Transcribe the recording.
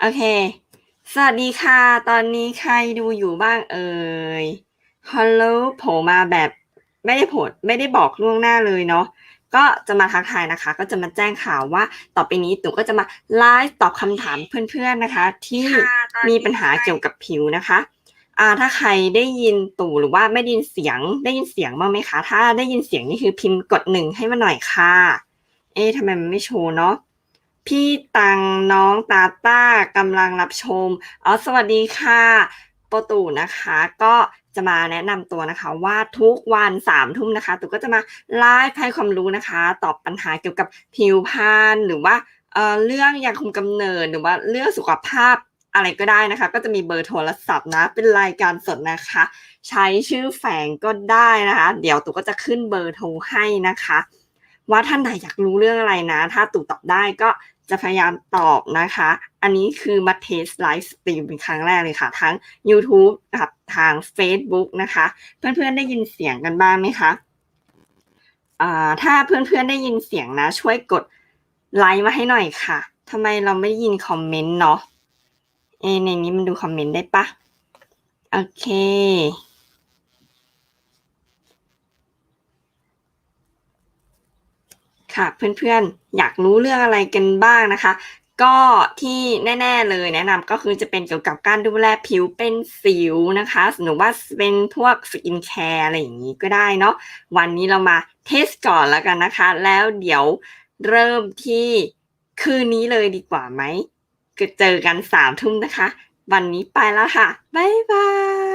โอเค สวัสดีค่ะ ตอนนี้ใครดูอยู่บ้างเอ่ย ฮัลโหลโผล่มาแบบไม่ได้โผล่ไม่ได้บอกล่วงหน้าเลยเนาะ ก็จะมาทักทายนะคะ ก็จะมาแจ้งข่าวว่าต่อไปนี้ตู่ก็จะมาไลฟ์ตอบคำถามเพื่อนๆนะคะ ที่มีปัญหาเกี่ยวกับผิวนะคะอ่าถ้าใครได้ยินตู่หรือว่าไม่ได้ยินเสียงได้ยินเสียงบ้างไหมคะ ถ้าได้ยินเสียงนี่คือพิมพ์กดหนึ่งให้มาหน่อยค่ะ เอ๊ะทำไมมันไม่โชว์เนาะ พี่ตังน้องตาต้ากำลังรับชมอ๋อสวัสดีค่ะโปตู่นะคะ ก็จะมาแนะนำตัวนะคะว่าทุกวันสามทุ่มนะคะตู่ก็จะมาไลฟ์ให้ความรู้นะคะ ตอบปัญหาเกี่ยวกับผิวพรรณหรือว่าเอ่อเรื่องยาคุมกำเนิดหรือว่าเรื่องสุขภาพอะไรก็ได้นะคะ ก็จะมีเบอร์โทรศัพท์นะ เป็นรายการสดนะคะ ใช้ชื่อแฝงก็ได้นะคะ เดี๋ยวตู่ก็จะขึ้นเบอร์โทรให้นะคะ ว่าท่านใดอยากรู้เรื่องอะไรนะ ถ้าตู่ตอบได้ก็ จะพยายามตอบนะคะ อันนี้คือมาเทสไลฟ์สตรีมเป็นครั้งแรกเลยค่ะ ทั้ง YouTube กับทาง Facebook นะคะ เพื่อนๆได้ยินเสียงกันบ้างไหมคะถ้าเพื่อนๆได้ยินเสียงนะ ช่วยกดไลค์มาให้หน่อยค่ะทำไมเราไม่ได้ยินคอมเมนต์เนาะเอะในนี้มันดูคอมเมนต์ได้ปะโอเค ค่ะเพื่อนๆ อยากรู้เรื่องอะไรกันบ้างนะคะ ก็ที่แน่ๆเลยแนะนำก็คือจะเป็นเกี่ยวกับการดูแลผิวเป็นสิวนะคะหรือว่าเป็นพวกสกินแคร์อะไรอย่างนี้ก็ได้เนาะวันนี้เรามาเทสก่อนแล้วกันนะคะ แล้วเดี๋ยวเริ่มที่คืนนี้เลยดีกว่าไหมก็เจอกันสามทุ่มนะคะ วันนี้ไปแล้วค่ะ บ๊ายบาย